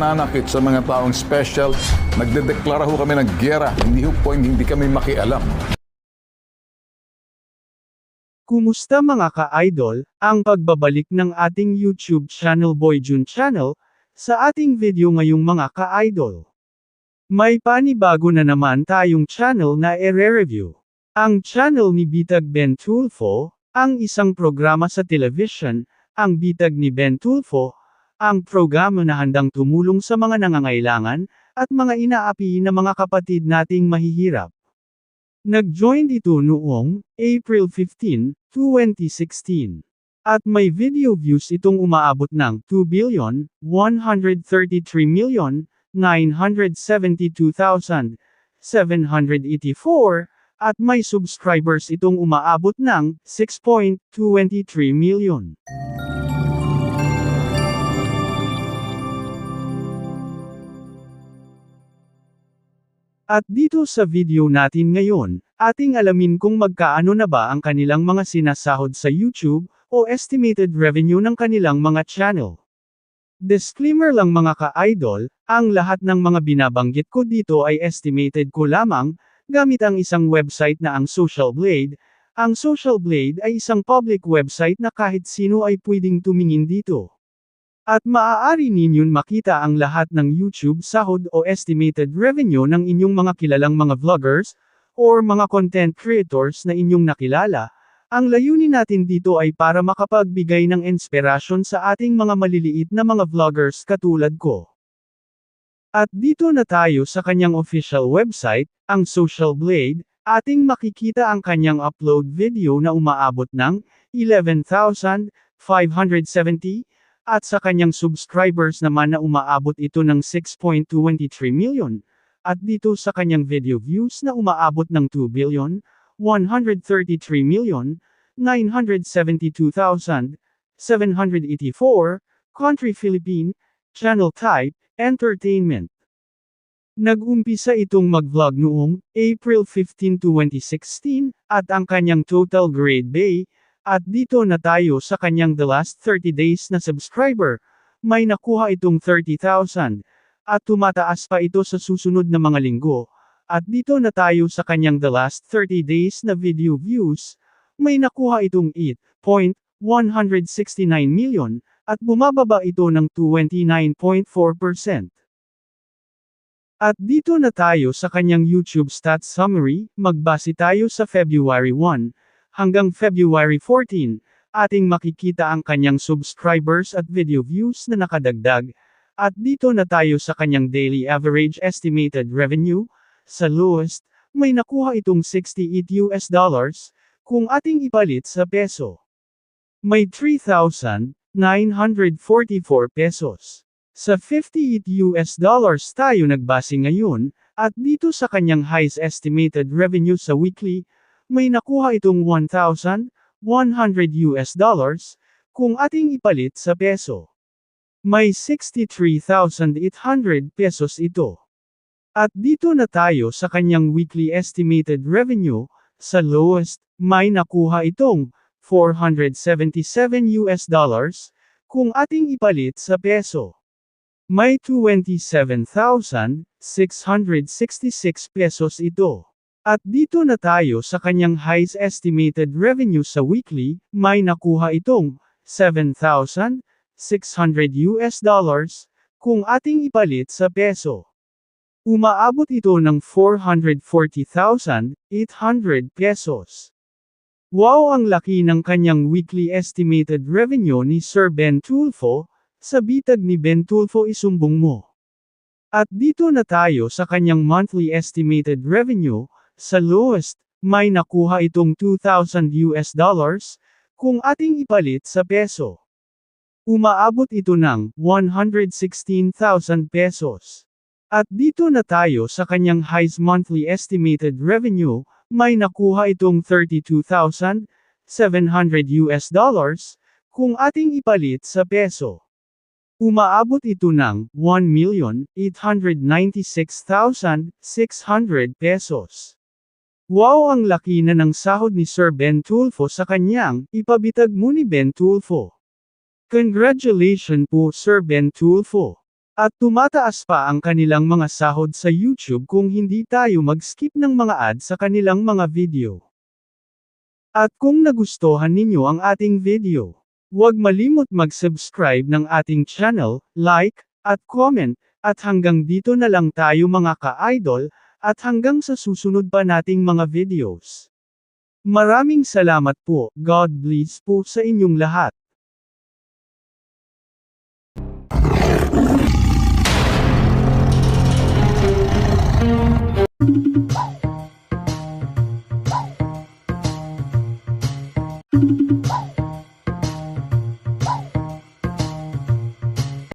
pananakit sa mga taong special. Nagdedeklara ho kami ng gera. Hindi ho po hindi kami makialam. Kumusta mga ka-idol, ang pagbabalik ng ating YouTube channel Boy Jun Channel, sa ating video ngayong mga ka-idol. May panibago na naman tayong channel na ere-review. Ang channel ni Bitag Ben Tulfo, ang isang programa sa television, ang Bitag ni Ben Tulfo, ang programa na handang tumulong sa mga nangangailangan, at mga inaapi na mga kapatid nating mahihirap. Nag-join ito noong April 15, 2016. At may video views itong umaabot ng 2 billion, 133 million, 972,784, at may subscribers itong umaabot ng 6.23 million. At dito sa video natin ngayon, ating alamin kung magkaano na ba ang kanilang mga sinasahod sa YouTube, o estimated revenue ng kanilang mga channel. Disclaimer lang mga ka-idol, ang lahat ng mga binabanggit ko dito ay estimated ko lamang, gamit ang isang website na ang Social Blade. Ang Social Blade ay isang public website na kahit sino ay pwedeng tumingin dito. At maaari ninyong makita ang lahat ng YouTube sahod o estimated revenue ng inyong mga kilalang mga vloggers, or mga content creators na inyong nakilala. Ang layunin natin dito ay para makapagbigay ng inspirasyon sa ating mga maliliit na mga vloggers katulad ko. At dito na tayo sa kanyang official website, ang Social Blade, ating makikita ang kanyang upload video na umaabot ng 11,570, at sa kanyang subscribers naman na umaabot ito ng 6.23 million, at dito sa kanyang video views na umaabot ng 2 billion, 133 million, 972,784, Country Philippine, Channel Type, Entertainment. Nag-umpisa itong mag-vlog noong April 15, 2016, at ang kanyang total grade bay, at dito na tayo sa kanyang the last 30 days na subscriber, may nakuha itong 30,000, at tumataas pa ito sa susunod na mga linggo, at dito na tayo sa kanyang the last 30 days na video views, may nakuha itong 8.169 million, at bumababa ito ng 29.4%. At dito na tayo sa kanyang YouTube stats summary, magbase tayo sa February 1, hanggang February 14, ating makikita ang kanyang subscribers at video views na nakadagdag, at dito na tayo sa kanyang daily average estimated revenue, sa lowest, may nakuha itong 68 US dollars, kung ating ipalit sa peso. May 3,944 pesos. Sa 58 US dollars tayo nagbase ngayon, at dito sa kanyang highest estimated revenue sa weekly, may nakuha itong 1,100 US dollars, kung ating ipalit sa peso. May 63,800 pesos ito. At dito na tayo sa kanyang weekly estimated revenue, sa lowest, may nakuha itong 477 US dollars, kung ating ipalit sa peso. May 27,666 pesos ito. At dito na tayo sa kanyang highest estimated revenue sa weekly, may nakuha itong 7,600 US dollars, kung ating ipalit sa peso. Umaabot ito ng 440,800 pesos. Wow ang laki ng kanyang weekly estimated revenue ni Sir Ben Tulfo, sa bitag ni Ben Tulfo isumbong mo. At dito na tayo sa kanyang monthly estimated revenue, sa lowest, may nakuha itong 2,000 US dollars, kung ating ipalit sa peso. Umaabot ito ng 116,000 pesos. At dito na tayo sa kanyang highest monthly estimated revenue, may nakuha itong 32,700 US dollars, kung ating ipalit sa peso. Umaabot ito ng 1,896,600 pesos. Wow ang laki na ng sahod ni Sir Ben Tulfo sa kanyang, ipabitag mo ni Ben Tulfo. Congratulations po Sir Ben Tulfo. At tumataas pa ang kanilang mga sahod sa YouTube kung hindi tayo mag-skip ng mga ads sa kanilang mga video. At kung nagustuhan ninyo ang ating video, huwag malimot mag-subscribe ng ating channel, like, at comment, at hanggang dito na lang tayo mga ka-idol, at hanggang sa susunod pa nating mga videos. Maraming salamat po, God bless po sa inyong lahat.